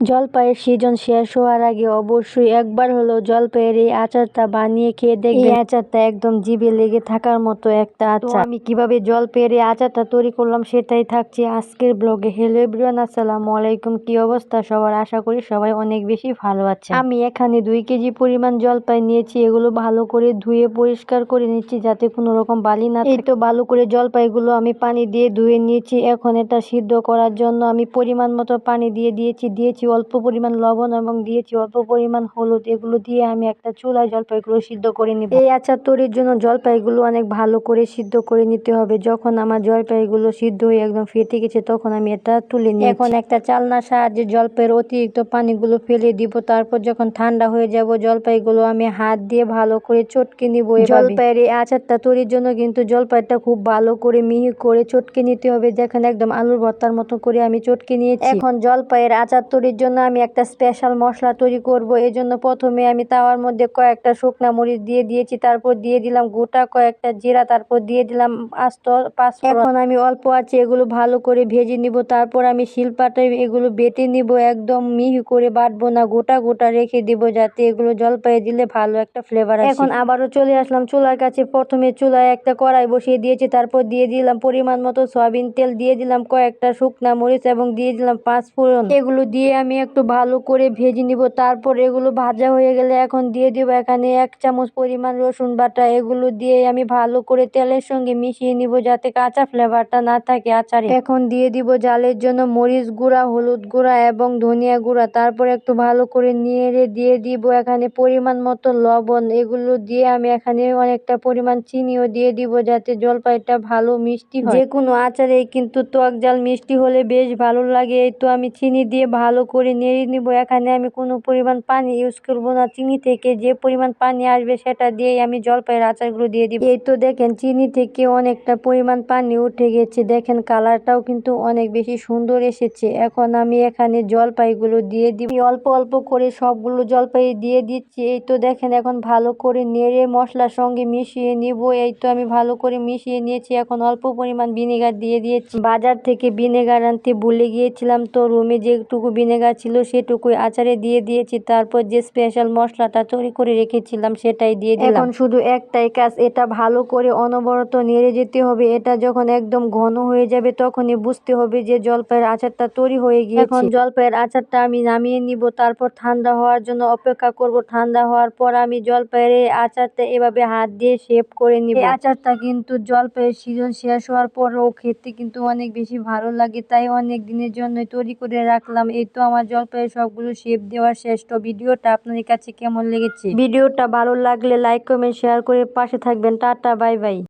জলপাইয়ের সিজন শেষ হওয়ার আগে অবশ্যই একবার হলেও জলপাইয়ের এই আচারটা বানিয়ে খেয়ে দেখবেন। এই আচারটা একদম জিভে লেগে থাকার মতো একটা আচার। আমি কীভাবে জলপাইয়ের এই আচারটা তৈরি করলাম সেটাই থাকছে আজকের ব্লগে। হ্যালো এভরিওয়ান আসসালামু আলাইকুম। কি অবস্থা সবার? আশা করি সবাই অনেক বেশি ভালো আছে আমি এখানে দুই কেজি পরিমাণ জলপাই নিয়েছি এগুলো ভালো করে ধুয়ে পরিষ্কার করে নিচ্ছি যাতে কোনো রকম বালি না এই তো ভালো করে জলপাইগুলো আমি পানি দিয়ে ধুয়ে নিয়েছি। এখন এটা সিদ্ধ করার জন্য আমি পরিমাণ মতো পানি দিয়ে দিয়েছি। দিয়েছি অল্প পরিমাণ লবণ এবং দিয়েছি, অল্প পরিমাণ হলুদ, এগুলো দিয়ে আমি একটা চুলায় জলপাইগুলো সিদ্ধ করে নিব। এই আচার তৈরির জন্য জলপাইগুলো অনেক ভালো করে সিদ্ধ করে নিতে হবে। যখন আমার জলপাইগুলো সিদ্ধ হয়ে একদম ফেটে গেছে, তখন আমি এটা তুলে নিই এখন একটা চালনার সাহায্যে জলপাইয়ের অতিরিক্ত পানিগুলো ফেলে দিব। তারপর যখন ঠান্ডা হয়ে যাব, জলপাইগুলো আমি হাত দিয়ে ভালো করে চটকে নিব জলপাইয়ের এই আচারটা তৈরির জন্য কিন্তু জলপাইটা খুব ভালো করে মিহি করে চটকে নিতে হবে। যেখানে একদম আলুর ভর্তার মতো করে আমি চটকে নিয়েছি। এখন জলপাইয়ের আচার তৈরির জন্য আমি একটা স্পেশাল মশলা তৈরি করব। এই জন্য প্রথমে আমি তাওয়ার মধ্যে কয়েকটা শুকনা মরিচ দিয়ে দিয়েছি, তারপর দিয়ে দিলাম গোটা কয়েকটা জিরা, তারপর দিয়ে দিলাম আস্ত পাঁচ এখন আমি অল্প আছে, এগুলো ভালো করে ভেজে নিব, তারপর আমি শিলপাটে এগুলো বেটে নিব, একদম মিহি করে বাটবো না, গোটা গোটা রেখে দিব যাতে এগুলো জলপাইয়ে দিলে ভালো একটা ফ্লেভার আসে। এখন আবারও চলে আসলাম চুলার কাছে, প্রথমে চুলায় একটা কড়াই বসিয়ে দিয়েছি, তারপর দিয়ে দিলাম পরিমাণ মতো সয়াবিন তেল, দিয়ে দিলাম কয়েকটা শুকনা মরিচ এবং দিয়ে দিলাম পাঁচ ফোড়ন এগুলো দিয়ে আমি একটু ভালো করে ভেজে নিব, তারপর এগুলো ভাজা হয়ে গেলে এখন দিয়ে দিব এখানে এক চামচ পরিমাণ রসুন বাটা, এগুলো দিয়ে আমি ভালো করে তেলের সঙ্গে মিশিয়ে নিব যাতে কাঁচা ফ্লেভারটা না থাকে আচারে। এখন দিয়ে দিব জালের জন্য মরিচ গুঁড়া, হলুদ গুঁড়া এবং ধনিয়া গুঁড়া, তারপর একটু ভালো করে নেড়ে দিয়ে দিব এখানে পরিমাণ মতো লবণ, এগুলো দিয়ে আমি এখানে অনেকটা পরিমাণ চিনিও দিয়ে দিব যাতে জলপাইটা ভালো মিষ্টি যে কোনো আচারে কিন্তু টক জাল মিষ্টি হলে বেশ ভালো লাগে, এই তো আমি চিনি দিয়ে ভালো করে নেড়ে নিব। এখানে আমি কোনো পরিমাণ পানি ইউজ করব না। চিনি থেকে যে পরিমাণ পানি আসবে সেটা দিয়েই আমি জলপাইয়ের আচারগুলো দিয়ে দিব। এই তো দেখেন, চিনি থেকে অনেকটা পরিমাণ পানি উঠে গেছে। দেখেন, কালারটাও কিন্তু অনেক বেশি সুন্দর এসেছে। এখন আমি এখানে জলপাইগুলো দিয়ে দিব। অল্প অল্প করে সবগুলো জলপাই দিয়ে দিচ্ছি। এই তো দেখেন, এখন ভালো করে নেড়ে মশলার সঙ্গে মিশিয়ে নিব। এই তো আমি ভালো করে মিশিয়ে নিয়েছি। এখন অল্প পরিমাণ ভিনেগার দিয়ে দিয়েছি। বাজার থেকে ভিনেগার আনতে ভুলে গিয়েছিলাম। তো রুমে যেটুকু ভিনেগার ছিল সেটুকুই আচারে দিয়ে দিয়েছি। তারপর যে স্পেশাল মশলাটা তৈরি করে রেখেছিলাম সেটাই দিয়ে দিলাম। এখন শুধু একটাই কাজ এটা ভালো করে অনবরত নেড়ে যেতে হবে। এটা যখন একদম ঘন হয়ে যাবে তখনই বুঝতে হবে যে জলপাইয়ের আচারটা তৈরি হয়ে গিয়েছে। এখন জলপাইয়ের আচারটা আমি নামিয়ে নিব তারপর ঠান্ডা হওয়ার জন্য অপেক্ষা করব। ঠান্ডা হওয়ার পর আমি জলপাইয়ের এই আচারটা এভাবে হাত দিয়ে শেপ করে নিব। এই আচারটা কিন্তু জলপাইয়ের সিজন শেষ হওয়ার পরও খেতে কিন্তু অনেক বেশি ভালো লাগে। তাই অনেক দিনের জন্য তৈরি করে রাখলাম। এই তো আমার জলপাইয়ের সবগুলো শেপ দেওয়ার শ্রেষ্ঠ ভিডিওটা আপনাদের কাছে কেমন লেগেছে? ভিডিওটা ভালো লাগলে লাইক কমেন্ট শেয়ার করে পাশে থাকবেন। Tata bye bye